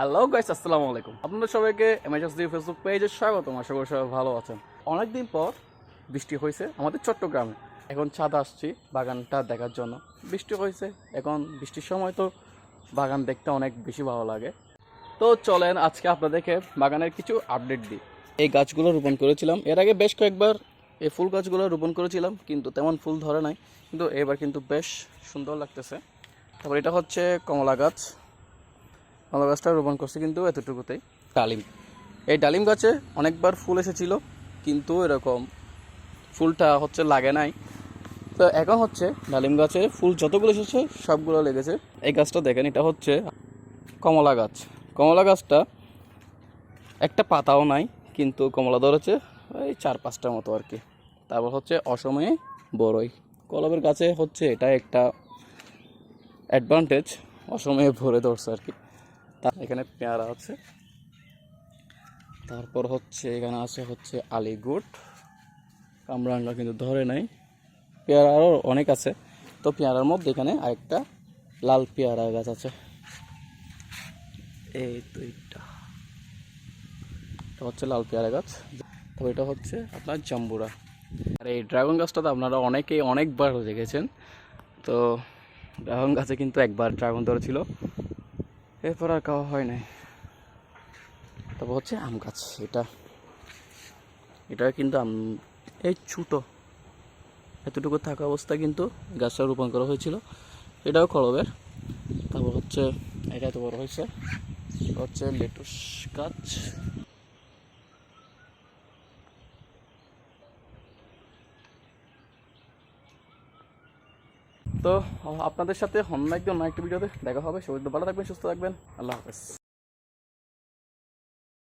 Hello guys আসসালামু আলাইকুম। আপনাদের সবাইকে দি ফেসবুক পেজে স্বাগতম। আশা করি সবাই ভালো আছেন। অনেকদিন পর বৃষ্টি হয়েছে আমাদের চট্টগ্রামে। এখন ছাদ আসছি বাগানটা দেখার জন্য। বৃষ্টি হয়েছে। এখন বৃষ্টির সময় তো বাগান দেখতে অনেক বেশি ভালো লাগে। তো চলেন আজকে আপনাদেরকে বাগানের কিছু আপডেট দিই। এই গাছগুলো রোপণ করেছিলাম। এর আগে বেশ কয়েকবার এই ফুল গাছগুলো রোপণ করেছিলাম, কিন্তু তেমন ফুল ধরে নাই। কিন্তু এবার কিন্তু বেশ সুন্দর লাগতেছে। তারপর এটা হচ্ছে কমলা গাছ। কমলা গাছটা রোপণ করছি কিন্তু এতটুকুতেই। ডালিম। এই ডালিম গাছে অনেকবার ফুল এসেছিল কিন্তু এরকম ফুলটা হচ্ছে লাগে নাই। তো এখন হচ্ছে ডালিম গাছে ফুল যতগুলো এসেছে সবগুলো লেগেছে। এই গাছটা দেখেন এটা হচ্ছে কমলা গাছ। কমলা গাছটা একটা পাতাও নাই কিন্তু কমলা ধরেছে ওই চার পাঁচটার মতো আর কি। তারপর হচ্ছে অসময়ে বড়ই কলমের গাছে হচ্ছে এটা একটা অ্যাডভান্টেজ অসময়ে ভরে ধরছে আর কি। এখানে পেয়ারা আছে। তারপর হচ্ছে, এখানে আছে হচ্ছে আলিগুট কামরাঙ্গা কিন্তু ধরে নাই। পেয়ারা আরও অনেক আছে। তো পেয়ারার মধ্যে এখানে আরেকটা লাল পেয়ারা গাছ আছে। এই দুইটা। এটা হচ্ছে লাল পেয়ারা গাছ। তো এটা হচ্ছে আপনার জাম্বুরা। আর এই ড্রাগন গাছটা তো আপনারা অনেকেই অনেকবার দেখেছেন। তো ড্রাগন গাছে কিন্তু একবার ড্রাগন ধরেছিল। এরপর আর খাওয়া হয় নাই। তারপর হচ্ছে আম গাছ, এটা এটা কিন্তু আম, এই ছোটো, এতটুকু থাকা অবস্থা কিন্তু গাছটা রোপণ করা হয়েছিল। এটাও খড়বের তারপর হচ্ছে, এটা এত বড় হয়েছে হচ্ছে লেটুস গাছ। তো, আপনাদের সাথে অন্য অন্য একটা ভিডিওতে দেখা হবে। সবাই ভালো থাকবেন, সুস্থ থাকবেন। আল্লাহ হাফেজ।